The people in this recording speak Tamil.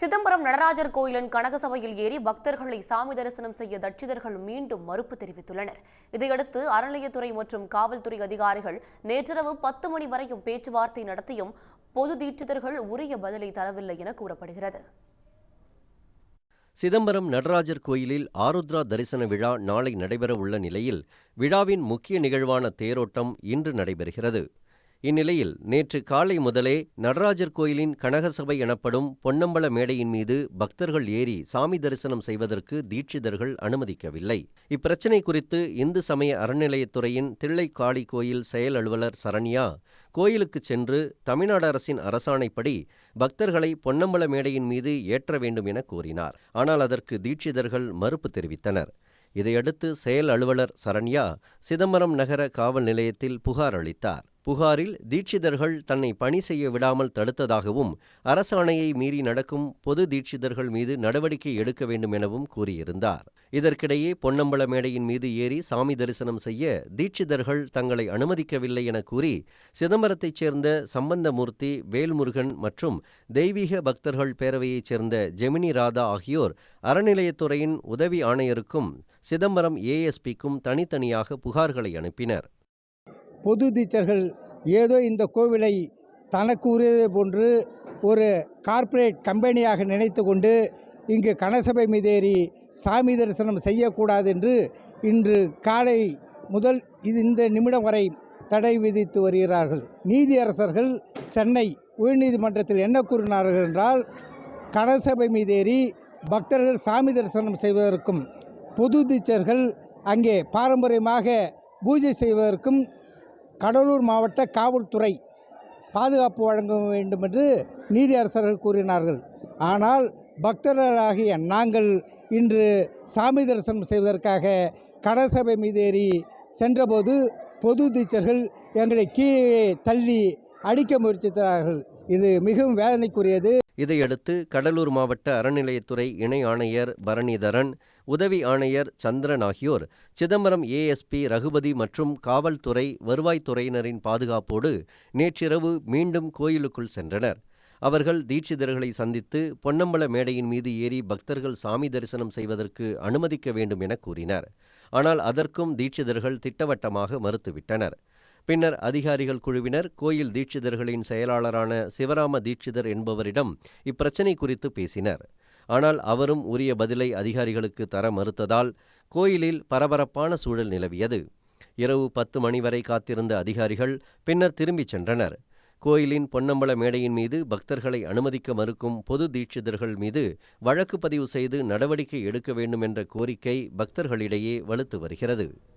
சிதம்பரம் நடராஜர் கோயிலின் கனகசபையில் ஏறி பக்தர்களை சாமி தரிசனம் செய்ய தட்சிதர்கள் மீண்டும் மறுப்பு தெரிவித்துள்ளனர். இதையடுத்து அறநிலையத்துறை மற்றும் காவல்துறை அதிகாரிகள் நேற்றிரவு பத்து மணி வரையும் பேச்சுவார்த்தை நடத்தியும் பொது தீட்சிதர்கள் உரிய பதிலை தரவில்லை என கூறப்படுகிறது. சிதம்பரம் நடராஜர் கோயிலில் ஆருத்ரா தரிசன விழா நாளை நடைபெற உள்ள நிலையில் விழாவின் முக்கிய நிகழ்வான தேரோட்டம் இன்று நடைபெறுகிறது. இந்நிலையில் நேற்று காலை முதலே நடராஜர் கோயிலின் கனகசபை எனப்படும் பொன்னம்பல மேடையின் மீது பக்தர்கள் ஏறி சாமி தரிசனம் செய்வதற்கு தீட்சிதர்கள் அனுமதிக்கவில்லை. இப்பிரச்சினை குறித்து இந்து சமய அறநிலையத்துறையின் தில்லைக்காளி கோயில் செயல் அலுவலர் சரண்யா கோயிலுக்கு சென்று தமிழ்நாடு அரசின் அரசாணைப்படி பக்தர்களை பொன்னம்பல மேடையின் மீது ஏற்ற வேண்டும் என கூறினார் ஆனால் அதற்கு தீட்சிதர்கள் மறுப்பு தெரிவித்தனர். இதையடுத்து செயல் அலுவலர் சரண்யா சிதம்பரம் நகர காவல் நிலையத்தில் புகார் அளித்தார். புகாரில் தீட்சிதர்கள் தன்னை பணி செய்ய விடாமல் தடுத்ததாகவும் அரசாணையை மீறி நடக்கும் பொது தீட்சிதர்கள் மீது நடவடிக்கை எடுக்க வேண்டும் எனவும் கூறியிருந்தார். இதற்கிடையே பொன்னம்பல மேடையின் மீது ஏறி சாமி தரிசனம் செய்ய தீட்சிதர்கள் தங்களை அனுமதிக்கவில்லை என கூறி சிதம்பரத்தைச் சேர்ந்த சம்பந்தமூர்த்தி வேல்முருகன் மற்றும் தெய்வீக பக்தர்கள் பேரவையைச் சேர்ந்த ஜெமினி ராதா ஆகியோர் அறநிலையத்துறையின் உதவி ஆணையருக்கும் சிதம்பரம் ஏஎஸ்பிக்கும் தனித்தனியாக புகார்களை அனுப்பினர். பொது தீச்சர்கள் ஏதோ இந்த கோவிலை தனக்கு உரியதை போன்று ஒரு கார்ப்பரேட் கம்பெனியாக நினைத்து கொண்டு இங்கு கனசபை மீதேறி சாமி தரிசனம் செய்யக்கூடாது என்று இன்று காலை முதல் இது இந்த நிமிடம் வரை தடை விதித்து வருகிறார்கள். நீதியரசர்கள் சென்னை உயர்நீதிமன்றத்தில் என்ன கூறினார்கள் என்றால் கனசபை மீதேறி பக்தர்கள் சாமி தரிசனம் செய்வதற்கும் பொது தீச்சர்கள் அங்கே பாரம்பரியமாக பூஜை செய்வதற்கும் கடலூர் மாவட்ட காவல்துறை பாதுகாப்பு வழங்க வேண்டும் என்று நீதியரசர்கள் கூறினார்கள். ஆனால் பக்தர்களாகிய நாங்கள் இன்று சாமி தரிசனம் செய்வதற்காக கடசபை மீதேறி சென்றபோது பொது தீச்சர்கள் எங்களை கீழே தள்ளி அடிக்க முயற்சித்தார்கள். இது மிகவும் வேதனைக்குரியது. இதையடுத்து கடலூர் மாவட்ட அறநிலையத்துறை இணை ஆணையர் பரணிதரன் உதவி ஆணையர் சந்திரன் ஆகியோர் சிதம்பரம் ஏஎஸ்பி ரகுபதி மற்றும் காவல்துறை வருவாய்த்துறையினரின் பாதுகாப்போடு நேற்றிரவு மீண்டும் கோயிலுக்குள் சென்றனர். அவர்கள் தீட்சிதர்களை சந்தித்து பொன்னம்பல மேடையின் மீது ஏறி பக்தர்கள் சாமி தரிசனம் செய்வதற்கு அனுமதிக்க வேண்டும் என கூறினர். ஆனால் அதற்கும் தீட்சிதர்கள் திட்டவட்டமாக மறுத்துவிட்டனர். பின்னர் அதிகாரிகள் குழுவினர் கோயில் தீட்சிதர்களின் செயலாளரான சிவராம தீட்சிதர் என்பவரிடம் இப்பிரச்சினை குறித்து பேசினர். ஆனால் அவரும் உரிய பதிலை அதிகாரிகளுக்கு தர மறுத்ததால் கோயிலில் பரபரப்பான சூழல் நிலவியது. இரவு பத்து மணி வரை காத்திருந்த அதிகாரிகள் பின்னர் திரும்பிச் சென்றனர். கோயிலின் பொன்னம்பல மேடையின் மீது பக்தர்களை அனுமதிக்க மறுக்கும் பொது தீட்சிதர்கள் மீது வழக்கு பதிவு செய்து நடவடிக்கை எடுக்க வேண்டும் என்ற கோரிக்கை பக்தர்களிடையே வலுத்து வருகிறது.